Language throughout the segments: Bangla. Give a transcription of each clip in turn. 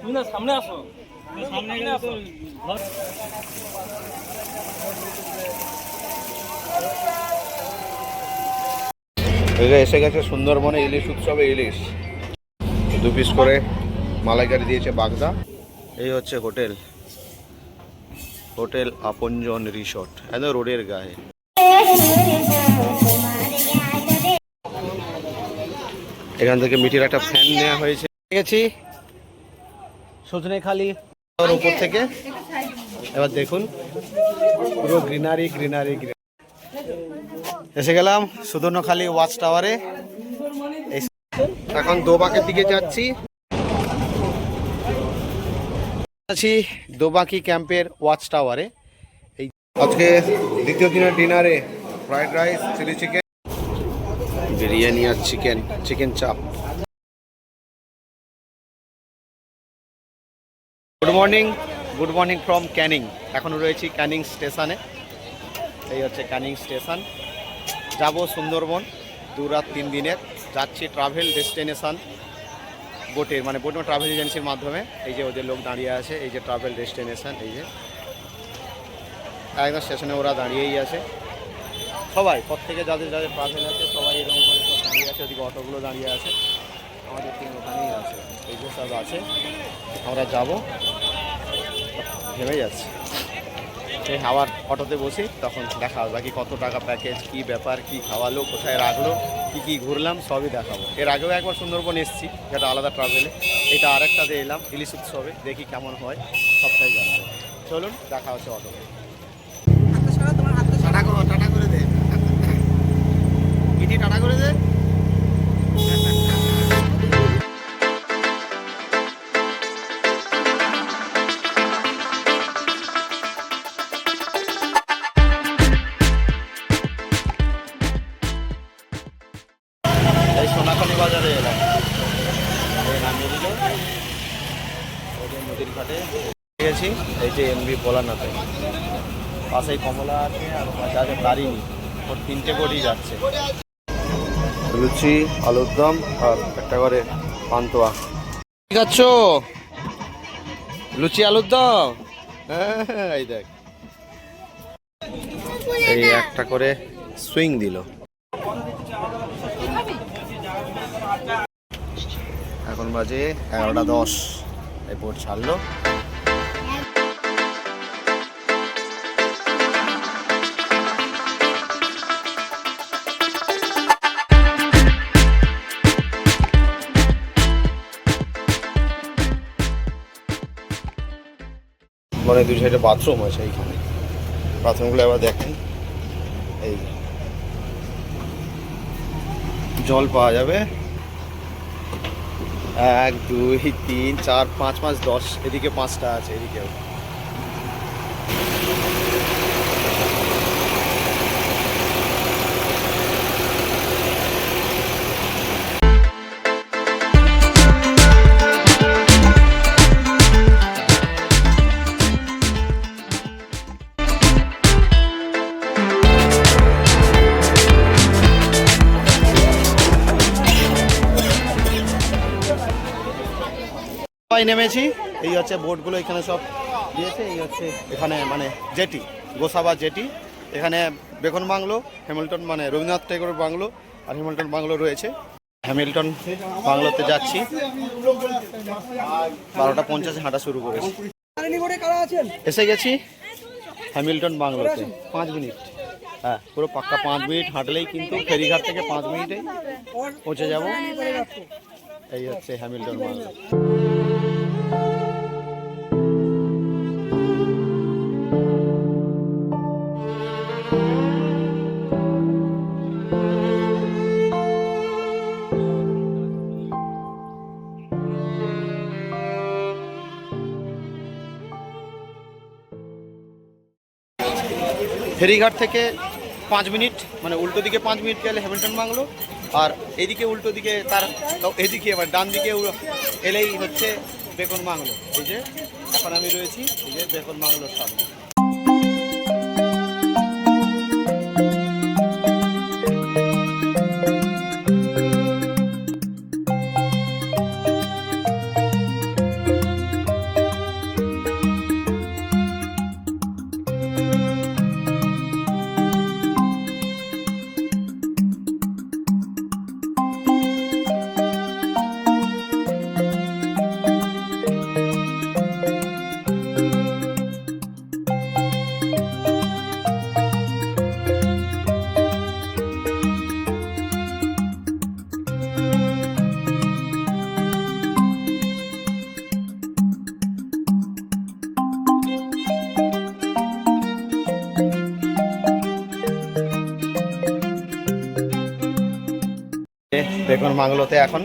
তুমি না সামনে আসো। সামনে গেলে আসো ঘর এসে গেছে সুন্দরবনে ইলিশ উৎসবে ইলিশ। দু পিস করে মালাইকারি দিয়েছে বাগদা। এই হচ্ছে হোটেল। হোটেল আপনজন রিসর্ট। একদম রোডের গায়ে। এখান থেকে মিটির একটা ফ্যান নেওয়া হয়েছে। গেছি সজনে খালি উপর থেকে। এবার দেখুন, পুরো গ্রিনারি গ্রিনারি এসে গেলাম সুদর্ণখালি ওয়াচ টাওয়ারে এখন দোবাকের দিকে যাচ্ছি। আছি দোবাকি ক্যাম্পের ওয়াচ টাওয়ারে এই আজকে দ্বিতীয় দিনের ডিনারে fried rice chilli chicken biryani R chicken chicken chaap. Good morning good morning from Canning এখন রয়েছি ক্যানিং স্টেশনে। এই হচ্ছে ক্যানিং স্টেশন। যাব সুন্দরবন, দু রাত তিন দিনের। যাচ্ছি ট্রাভেল ডেস্টিনেশন বোটের মানে বোট ট্রাভেল এজেন্সির মাধ্যমে। এই যে ওদের লোক দাঁড়িয়ে আছে, এই যে ট্রাভেল ডেস্টিনেশন এই যে। একদম স্টেশনে ওরা দাঁড়িয়েই আছে। সবাই, প্রত্যেকে যাদের যাদের ট্রাভেল আছে, সবাই এরকম করে সব দাঁড়িয়ে আছে, ওদিকে অটোগুলো দাঁড়িয়ে আছে। আমাদের টিম ওখানেই আছে। এই যে সব আছে। আমরা যাব। ভেবে যাচ্ছি। আবার অটোতে বসি, তখন দেখা হবে বাকি কত টাকা প্যাকেজ কি ব্যাপার, কি খাওয়ালো, কোথায় রাখল, কি কি ঘুরলাম, সবই দেখাবো। এর আগেও একবার সুন্দরবন এসেছি, যেটা আলাদা ট্রাভেলে এটা আরেকটাতে এলাম, ইলিশ উৎসবে, দেখি কেমন হয়, সবটাই জানাব। চলুন, দেখা হচ্ছে অটোতে। ইটি টাটা করে দে। বাজারে এলাম। নামিয়ে নদীর ঘাটে গেছি। এই যে এমবি ভোলানাথে। পাশেই কমলা আছে আর পাশে আছে ওর তিনটে বডি যাচ্ছে। লুচি আলুর দম আর একটা করে পান্তোয়া। ঠিক আছো? লুচি আলুর দম? হ্যাঁ, এই দেখ। এই একটা করে সুইং দিল। এখন বাজে এগারোটা দশ। এই বোট ছাড়লো। মানে দুই সাইডে বাথরুম আছে এইখানে। বাথরুমগুলো আবার দেখেন। এই জল পাওয়া যাবে। এক, দুই, তিন, চার, পাঁচ পাঁচ দশ, এদিকে পাঁচটা আছে, এদিকেও। সবাই নেমেছি। এই হচ্ছে বোটগুলো এখানে সব দিয়েছে, এই হচ্ছে এখানে মানে জেটি, গোসাবা জেটি। এখানে বেকন বাংলো, হ্যামিল্টন মানে রবীন্দ্রনাথ টেগোর বাংলো আর হ্যামিল্টন বাংলো রয়েছে। হ্যামিল্টন বাংলোতে যাচ্ছি। বারোটা পঞ্চাশে হাঁটা শুরু করেছি। এসে গেছি হ্যামিল্টন বাংলোতে। পাঁচ মিনিট। হ্যাঁ পুরো পাক্কা পাঁচ মিনিট হাঁটলেই কিন্তু ফেরিঘাট থেকে পাঁচ মিনিটেই পৌঁছে যাব। এই হচ্ছে হ্যামিল্টন বাংলো। ফেরিঘাট থেকে পাঁচ মিনিট মানে উল্টো দিকে পাঁচ মিনিট গেলে হ্যামিল্টন বাংলো, আর এদিকে উল্টো দিকে তার এদিকে এবার ডান দিকে এলেই হচ্ছে বেকন বাংলো। এই যে, এখন আমি রয়েছি, এই যে বেকন বাংলোর সামনে। বেগুন মাংলোতে এখন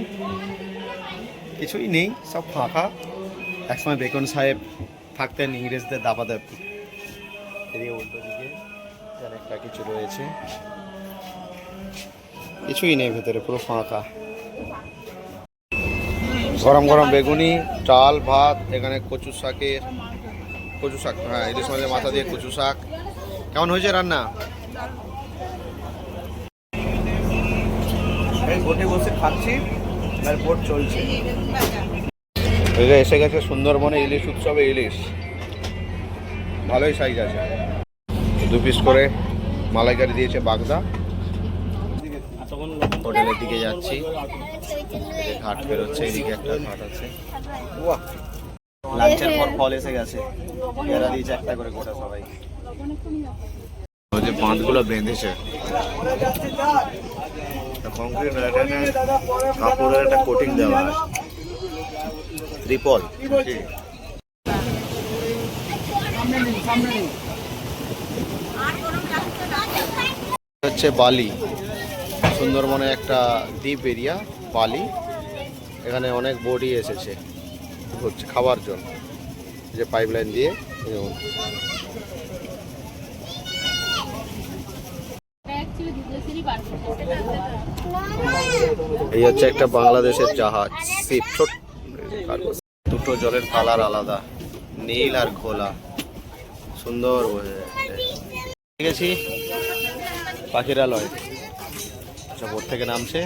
কিছুই নেই, সব ফাঁকা। একসময় বেগুন সাহেব থাকতেন ইংরেজদের দাবা দেব এদিকে উল্টো দিকে একটা কিছু রয়েছে। কিছুই নেই ভেতরে, পুরো ফাঁকা। গরম গরম বেগুনি চাল ভাত, এখানে কচু শাকের কচু শাক হ্যাঁ ইলিশ মাছের মাথা দিয়ে কচু শাক। কেমন হয়েছে রান্না? বোটে বসে খাচ্ছি আর বোট চলছে। এসে গেছে সুন্দরবনে ইলিশ উৎসবে ইলিশ। ভালোই সাইজ আছে। দু পিস করে মালাইকারি দিয়েছে বাগদা। হোটেলের দিকে যাচ্ছি। ঘাট বেরোচ্ছে এদিকে একটা ঘাট আছে। লাঞ্চের পর ফল এসে গেছে। এরা দিয়েছে একটা করে গোটা সবাই যে বাঁধগুলো বেঁধেছে। কংক্রিট এখানে কাপড়ের একটা কোটিং দেওয়া আছে। ত্রিপল হচ্ছে বালি, সুন্দরবনে একটা দ্বীপ এরিয়া বালি। এখানে অনেক বডি এসেছে, হচ্ছে খাবার জন্য। যে পাইপলাইন দিয়ে যেমন অ্যাকচুয়ালি দুধেরই বার করতে এই হচ্ছে একটা বাংলাদেশের জাহাজ দুটো জলের কালার আলাদা, নীল আর খোলা সুন্দর ঠিক পাখিরালয় আচ্ছা থেকে নামছে।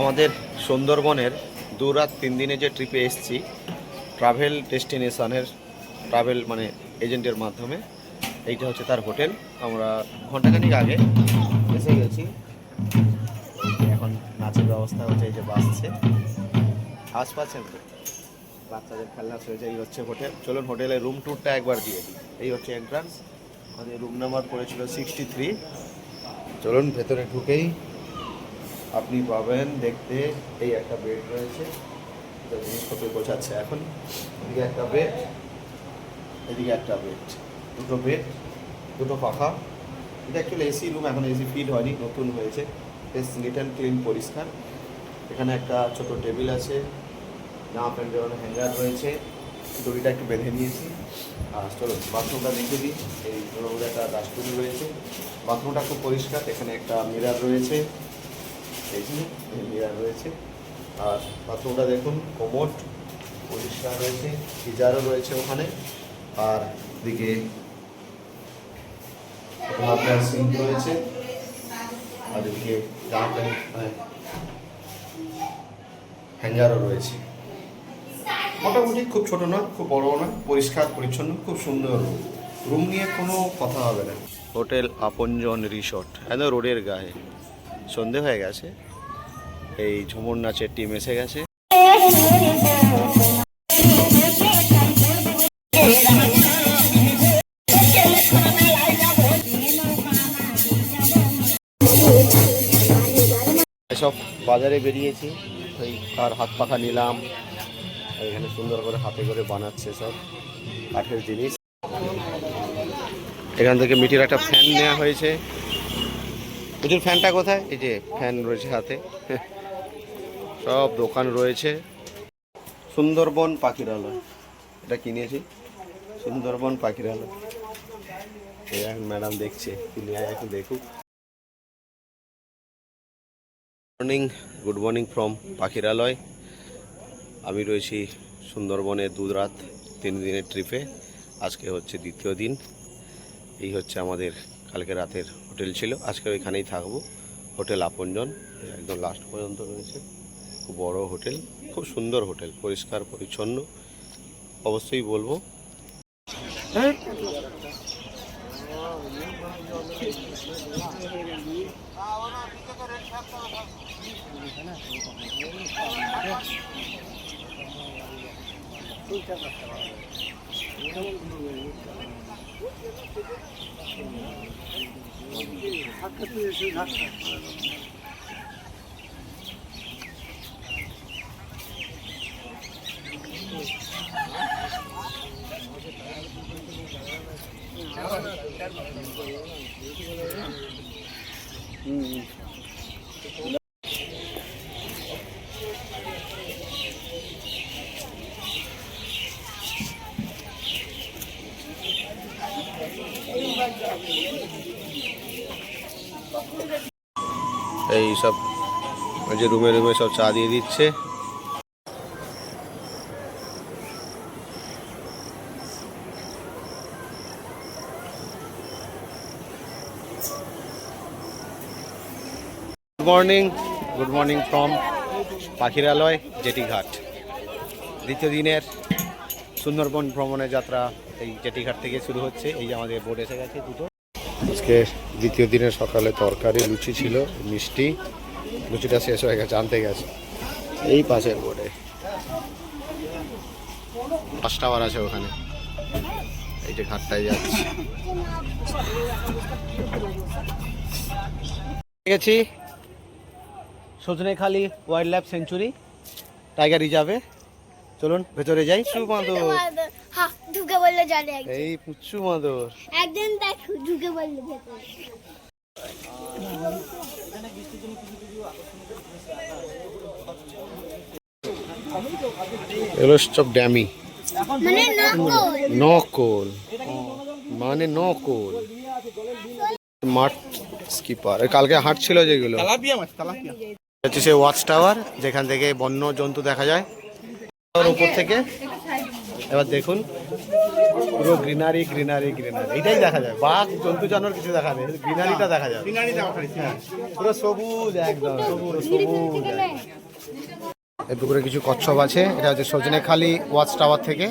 আমাদের সুন্দরবনের দু রাত তিন দিনে যে ট্রিপে এসছি ট্রাভেল ডেস্টিনেশনের ট্রাভেল মানে এজেন্টের মাধ্যমে, এইটা হচ্ছে তার হোটেল। আমরা ঘন্টাখানিক আগে এসে গেছি। এখন নাচের ব্যবস্থা হচ্ছে, এই যে বাসছে। আশ পাচ্ছেন তো বাচ্চাদের খেলনা হয়েছে এই হচ্ছে হোটেল। চলুন হোটেলের রুম ট্যুরটা একবার দিয়ে দিই। এই হচ্ছে এন্ট্রান্স আমাদের রুম নাম্বার পড়েছিল সিক্সটি থ্রি চলুন ভেতরে ঢুকেই আপনি পাবেন দেখতে এই একটা বেড রয়েছে। জিনিসপত্র গোছাচ্ছে এখন। এদিকে একটা বেড এদিকে একটা বেড দুটো বেড দুটো পাখা। এটা অ্যাকচুয়ালি এসি রুম এখন এসি ফিট হয়নি, নতুন হয়েছে। বেশ নিট অ্যান্ড ক্লিন পরিষ্কার। এখানে একটা ছোট টেবিল আছে জামা প্যান্ট বেরোনো হ্যাঙ্গার রয়েছে। দড়িটা একটু বেঁধে নিয়েছি। আর চলো বাথরুমটা দেখে দিই। এই বড় একটা ডাস্টবিন রয়েছে। বাথরুমটা খুব পরিষ্কার, এখানে একটা মিরার রয়েছে। এই মিরার রয়েছে। আর বাথরুমটা দেখুন কোমোট পরিষ্কার রয়েছে। গিজারও রয়েছে ওখানে। আর দিকে সিঙ্ক রয়েছে মানে হ্যাঙ্গারও রয়েছে। মোটামুটি খুব ছোট নয় খুব বড় নয় পরিষ্কার, পরিচ্ছন্ন, খুব সুন্দর রুম রুম নিয়ে কোনো কথা হবে না। হোটেল আপনজন রিসর্ট, একদম রোডের গায়ে। সন্ধে হয়ে গেছে, এই ঝুমুর নাচের টিম এসে গেছে। এসব বাজারে বেরিয়েছি। ওই আর হাত পাখা নিলাম, এখানে সুন্দর করে হাতে করে বানাচ্ছে সব কাঠের জিনিস। এখান থেকে মিটির একটা ফ্যান নেওয়া হয়েছে। প্রচুর ফ্যানটা কোথায়? এই যে ফ্যান রয়েছে হাতে। সব দোকান রয়েছে। সুন্দরবন পাখিরালয়। এটা কিনেছি সুন্দরবন পাখিরালয়। এখন ম্যাডাম দেখছে তিনি এখন দেখুক। মর্নিং গুড মর্নিং ফ্রম পাখিরালয় আমি রয়েছি সুন্দরবনে দু রাত, তিন দিনের ট্রিপে আজকে হচ্ছে দ্বিতীয় দিন। এই হচ্ছে আমাদের কালকে রাতের হোটেল ছিল। আজকে ওইখানেই থাকব, হোটেল আপনজন। একদম লাস্ট পর্যন্ত রয়েছে। খুব বড় হোটেল, খুব সুন্দর হোটেল, পরিষ্কার, পরিচ্ছন্ন। অবশ্যই বলব। 那自己吃啥？রুমে রুমে সব চা দিয়ে দিচ্ছে। Good morning good morning from Pakhiralay, জেটিঘাট। দ্বিতীয় দিনের সুন্দরবন ভ্রমণের যাত্রা এই জেটিঘাট থেকে শুরু হচ্ছে। এই যে আমাদের বোর্ড এসে গেছে দুটো। আজকে দ্বিতীয় দিনের সকালে তরকারি, লুচি ছিল, মিষ্টি। লুচিটা শেষ হয়ে গেছে আনতে গেছে। এই পাশের বোর্ডে। পাঁচ টাওয়ার আছে ওখানে। এই যে ঘাটটায় যাচ্ছে। গেছি Sajnekhali wild life sanctuary tiger রিজার্ভে চলুন ভেতরে যাই। হ্যাঁ ঢুকে বললে জানে এই পুচ্ছু মাদর একদিন দেখ ঢুকে বললে ভেতরে এগুলো সব ড্যামি। মানে নকল। নকল। মানে নকল। মাঠ স্কিপার কালকে হাট ছিল যেগুলো। হচ্ছে সে ওয়াচ টাওয়ার যেখান থেকে বন্য জন্তু দেখা যায়। উপর থেকে। এবার দেখুন পুরো গ্রিনারি গ্রিনারি গ্রিনারি এটাই দেখা যায়। বাঘ জন্তু জানোয়ার কিছু দেখা যায়। গ্রিনারিটা দেখা যায়। হ্যাঁ, পুরো সবুজ একদম পুরো সবুজ। এর পুকুরে কিছু কচ্ছপ আছে। এটা হচ্ছে সজনেখালি ওয়াচ টাওয়ার থেকে।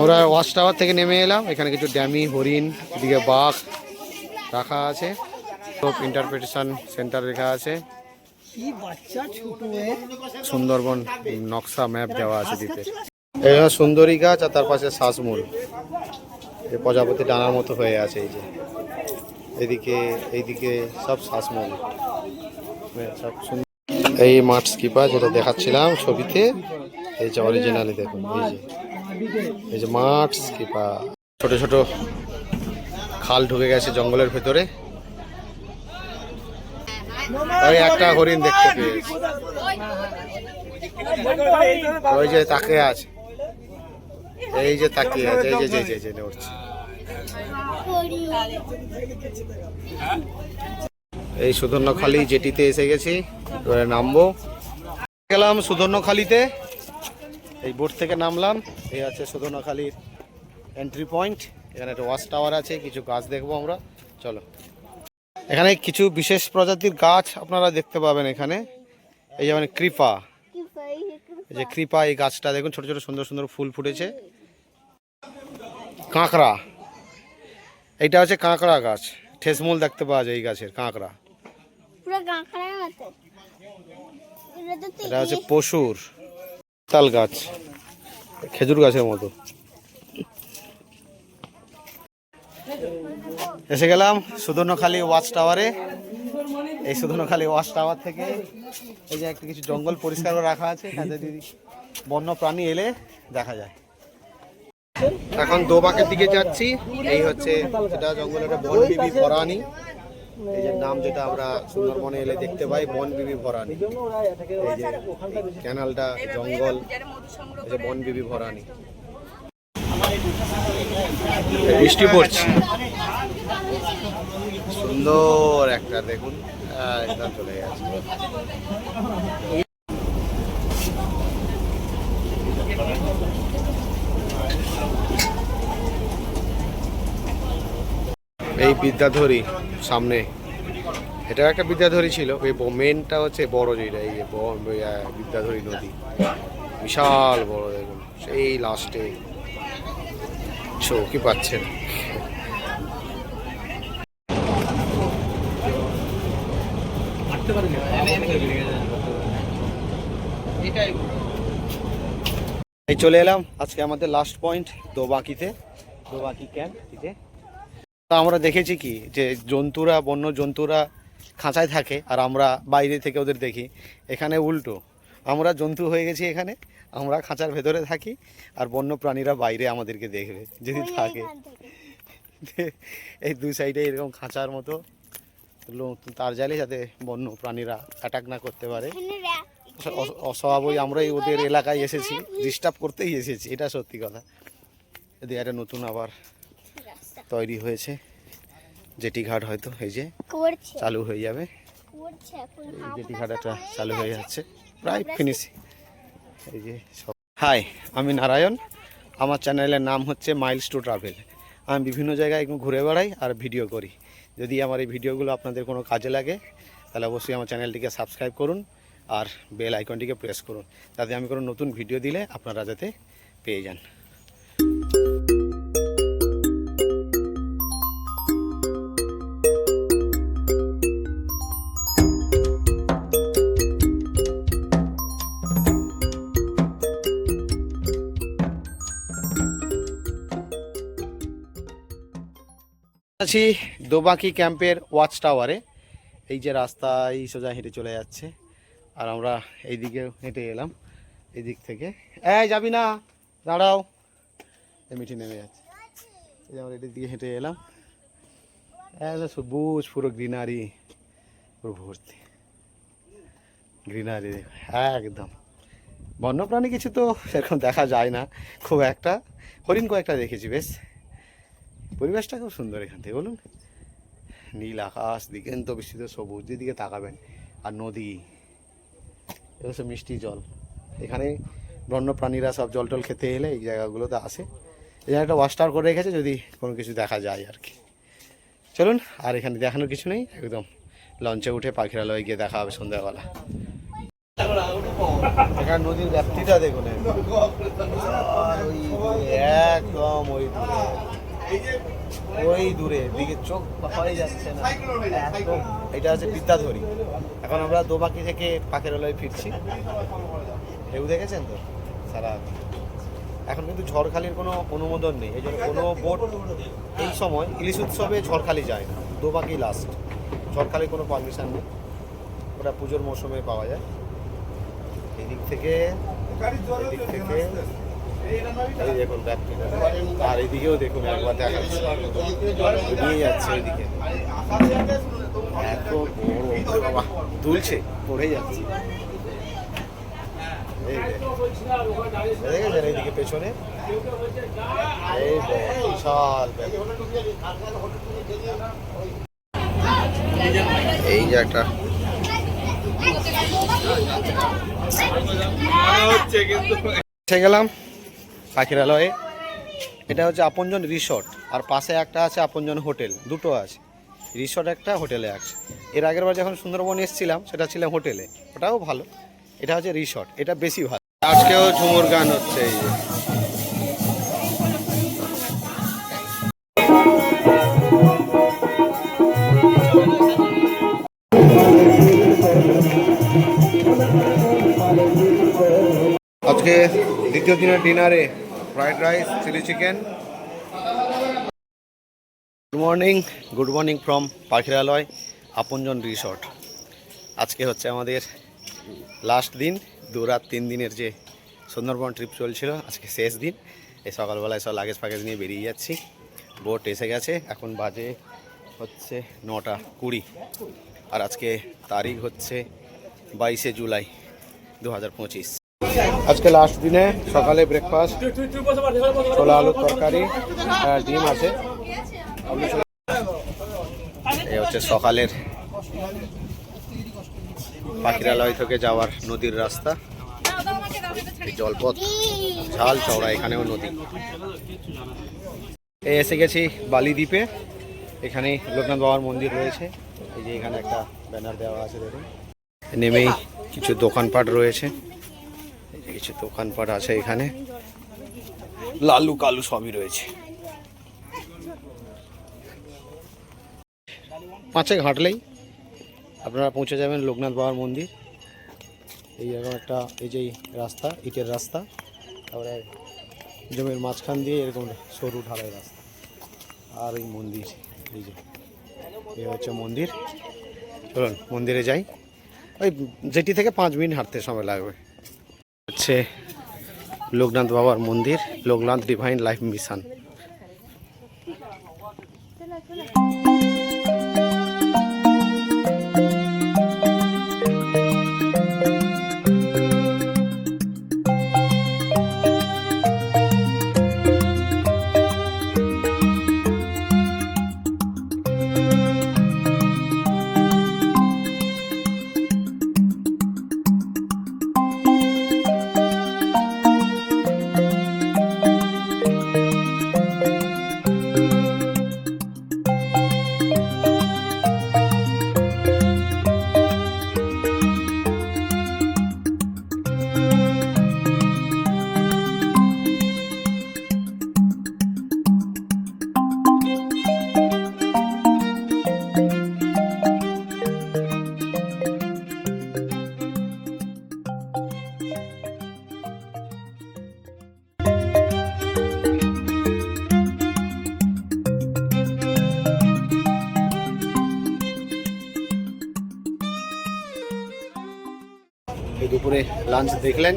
আমরা ওয়াচ টাওয়ার থেকে নেমে এলাম। এখানে কিছু ড্যামি হরিণ এদিকে বাঘ রাখা আছে। ইন্টারপ্রিটেশন সেন্টার লেখা আছে। সুন্দরবন নকশা ম্যাপ দেওয়া আছে দিতে। এখানে সুন্দরী গাছ আর তার পাশে শ্বাসমূল এই প্রজাপতি ডানার মতো হয়ে আছে এই যে। এদিকে, এইদিকে সব শ্বাসমূল সব সুন্দর এই মাঠ স্কিপার যেটা দেখাচ্ছিলাম ছবিতে, এই যে অরিজিনালি দেখুন, এই যে। এই যে মাঠ স্কিপার ছোট ছোট খাল ঢুকে গেছে জঙ্গলের ভেতরে। ওই একটা হরিণ দেখতে পেয়েছি। ওই যে তাকে আছে। এই যে তাকিয়ে আছে এই যে যে যে যে নড়ছে এই সুধর্ণখালি জেটিতে এসে গেছি এবারে নামবো। গেলাম সুধর্ণখালিতে। এই বোট থেকে নামলাম। এই আছে সুধর্ণখালির এন্ট্রি পয়েন্ট এখানে একটা ওয়াচ টাওয়ার আছে কিছু গাছ দেখব আমরা। চলো। এখানে কিছু বিশেষ প্রজাতির গাছ আপনারা দেখতে পাবেন এখানে। এই যেমন কৃপা। এই যে কৃপা এই গাছটা দেখুন ছোট ছোট সুন্দর সুন্দর ফুল ফুটেছে। কাঁকড়া এইটা হচ্ছে কাঁকড়া গাছ। ঠেসমূল দেখতে পাওয়া যায় এই গাছের কাঁকড়া। এটা হচ্ছে পশুর তাল গাছ খেজুর গাছের মতো। এসে গেলাম সুদর্ণখালী ওয়াচ টাওয়ারে। এই সুদর্ণখালী ওয়াচ টাওয়ার থেকে এই যে একটা কিছু জঙ্গল পরিষ্কার করে রাখা আছে এখানে যদি বন্য প্রাণী এলে দেখা যায়। এখন দোবাকের দিকে যাচ্ছি এই হচ্ছে যেটা জঙ্গলের একটা বন বিবি ভরানি। এই যে নাম যেটা আমরা সুন্দরবনে এলে দেখতে পাই বন বিবি ভরানি। এই যে ক্যানালটা জঙ্গল এই যে বন বিবি ভরানি। বৃষ্টি পড়ছে। সুন্দর একটা, দেখুন। একদম চলে গেছে। এই বিদ্যাধরী, সামনে। এটা একটা বিদ্যাধরী ছিল, এই মেনটা হচ্ছে বড় যেটা, এই যে বিদ্যাধরী নদী। বিশাল বড়, দেখুন। সেই লাস্টে চৌকি পাচ্ছেন এই চলে এলাম। আজকে আমাদের লাস্ট পয়েন্ট দোবাকিতে। দোবাকি ক্যাম্প থেকে তা আমরা দেখেছি কি যে জন্তুরা বন্য জন্তুরা খাঁচায় থাকে আর আমরা বাইরে থেকে ওদের দেখি। এখানে উল্টো আমরা জন্তু হয়ে গেছি এখানে আমরা খাঁচার ভেতরে থাকি আর বন্য প্রাণীরা বাইরে আমাদেরকে দেখবে যদি থাকে। এই দুই সাইডে এরকম খাঁচার মতো তার জালে যাতে বন্য প্রাণীরা অ্যাটাক না করতে পারে। অ- অস্বভাবই আমরাই ওদের এলাকায় এসেছি ডিস্টার্ব করতেই এসেছি এটা সত্যি কথা। এদিকে একটা নতুন আবার তৈরি হয়েছে জেটি ঘাট হয়তো এই যে চালু হয়ে যাবে। জেটি ঘাট একটা চালু হয়ে যাচ্ছে। প্রায় ফিনিশিং এই যে সব হাই আমি নারায়ণ। আমার চ্যানেলের নাম হচ্ছে মাইলস টু ট্রাভেল আমি বিভিন্ন জায়গায় একটু ঘুরে বেড়াই আর ভিডিও করি। যদি আমার এই ভিডিওগুলো আপনাদের কোনো কাজে লাগে তাহলে অবশ্যই আমার চ্যানেলটিকে সাবস্ক্রাইব করুন। আর বেল আইকনটিকে প্রেস করুন। যাতে আমি কোনো নতুন ভিডিও দিলে আপনারা যাতে পেয়ে যান। আছি দোবাকি ক্যাম্পের ওয়াচ টাওয়ারে এই যে রাস্তা এই সোজা হেঁটে চলে যাচ্ছে। আর আমরা এই দিকে হেঁটে এলাম এই দিক থেকে। এই যাবি না দাঁড়াও মিঠি নেমে যাচ্ছে। এই যে আমরা এদিক দিকে হেঁটে এলাম। সবুজ পুরো গ্রিনারি, পুরো ভর্তি। গ্রিনারি একদম। বন্যপ্রাণী কিছু তো সেরকম দেখা যায় না। খুব একটা। হরিণ কয়েকটা দেখেছি, বেশ। পরিবেশটা খুব সুন্দর এখান থেকে, বলুন। নীল আকাশ, দিগন্ত বিস্তৃত, সবুজ, যেদিকে তাকাবেন। আর নদী। এগুলো সব মিষ্টি জল। এখানে বন্য প্রাণীরা সব জল টল খেতে এলে এই জায়গাগুলোতে আসে। এই একটা ওয়াস্টার করে রেখেছে যদি কোনো কিছু দেখা যায় আর কি। চলুন, আর এখানে দেখানোর কিছু নেই, একদম লঞ্চে উঠে পাখিরালয়ে গিয়ে দেখা হবে সন্ধ্যাবেলা। এখানে নদীর দেখুন একদম। ওই ওই দূরে, দিকে চোখ হয়ে যাচ্ছে না। এটা হচ্ছে বিদ্যাধরী। এখন আমরা দোবাকি থেকে পাখিরালয়ে ফিরছি। ঢেউ দেখেছেন তো? সারা এখন কিন্তু ঝড়খালির কোনো অনুমোদন নেই। এই জন্য কোনো বোট এই সময়, ইলিশ উৎসবে ঝড়খালি যায় না। দোবাকি লাস্ট ঝড়খালির কোনো পারমিশন নেই। ওটা পুজোর মৌসুমে পাওয়া যায়। এদিক থেকে এদিক থেকে এই দেখুন আর এইদিকেও দেখুন একবার দেখাচ্ছি। নিয়ে যাচ্ছে ওইদিকে এত বড় বাবা দুলছে পড়ে যাচ্ছে। দেখেছেন এইদিকে পেছনে? এই বিশাল এই যে একটা। গেলাম। পাখিরালয়ে এটা হচ্ছে আপনজন রিসর্ট, আর পাশে একটা আছে আপনজন হোটেল, দুটো আছে। রিসর্ট একটা, হোটেলে আছে এর আগের বার যখন সুন্দরবন এসেছিলাম, সেটা ছিল হোটেলে। ওটাও ভালো। এটা হচ্ছে রিসর্ট, এটা বেশি ভালো। আজকেও ঝুমুর গান হচ্ছে এই আজকে দ্বিতীয় দিনের ডিনারে fried rice, chilli chicken. Good morning good morning from Pakhiralay, Aponjon resort আজকে হচ্ছে আমাদের লাস্ট দিন দু রাত তিন দিনের যে সুন্দরবন ট্রিপ চলছিল, আজকে শেষ দিন। এই সকালবেলায় সব লাগেজ ফাগেজ নিয়ে বেরিয়ে যাচ্ছি। বোট এসে গেছে, এখন বাজে হচ্ছে নটা কুড়ি। আর আজকে তারিখ হচ্ছে বাইশে জুলাই দু হাজার পঁচিশ। আজকে লাস্ট দিনে সকালে ব্রেকফাস্ট ছোলা আলুর তরকারি ডিম আছে। এই হচ্ছে সকালের পাখিরালয় থেকে যাওয়ার নদীর রাস্তা। জলপথ, ঝাল চওড়া, এখানেও নদী। এই এসে গেছি বালি দ্বীপে। এখানে লোকনাথ বাবার মন্দির রয়েছে। এই যে এখানে একটা ব্যানার দেওয়া আছে দেখুন। নেমেই কিছু দোকানপাট রয়েছে। এই দোকানপাট আছে এখানে। লালু কালু সবই রয়েছে। পাঁচে ঘাটলেই আপনারা পৌঁছে যাবেন লোকনাথ বাবার মন্দির। এই এরকম একটা, এই যে রাস্তা, ইটের রাস্তা, তারপরে জমির মাঝখান দিয়ে এরকম সরু ঢালাই রাস্তা। আর এই মন্দির, এই যে, এই হচ্ছে মন্দির। চলুন, মন্দিরে যাই। ওই যেটি থেকে পাঁচ মিনিট হাঁটতে সময় লাগবে। হচ্ছে লোকনাথ বাবার মন্দির লোকনাথ ডিভাইন লাইফ মিশন দুপুরে লাঞ্চ দেখলেন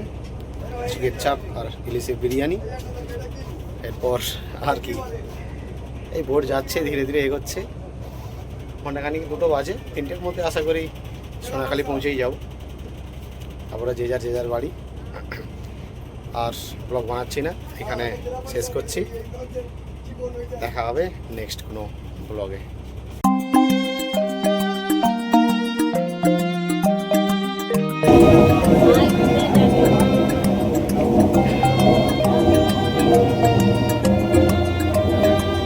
চিকেন চাপ আর ইলিশের বিরিয়ানি। এরপর আর কি। এই ভোট যাচ্ছে, ধীরে ধীরে এগোচ্ছে। ঘন্টাখানিক দুটো বাজে, তিনটের মধ্যে আশা করি সোনাখালি পৌঁছেই যাব। তারপরে যে যার যে যার বাড়ি। আর ব্লগ বানাচ্ছি না, এখানে শেষ করছি। দেখা হবে নেক্সট কোনো ব্লগে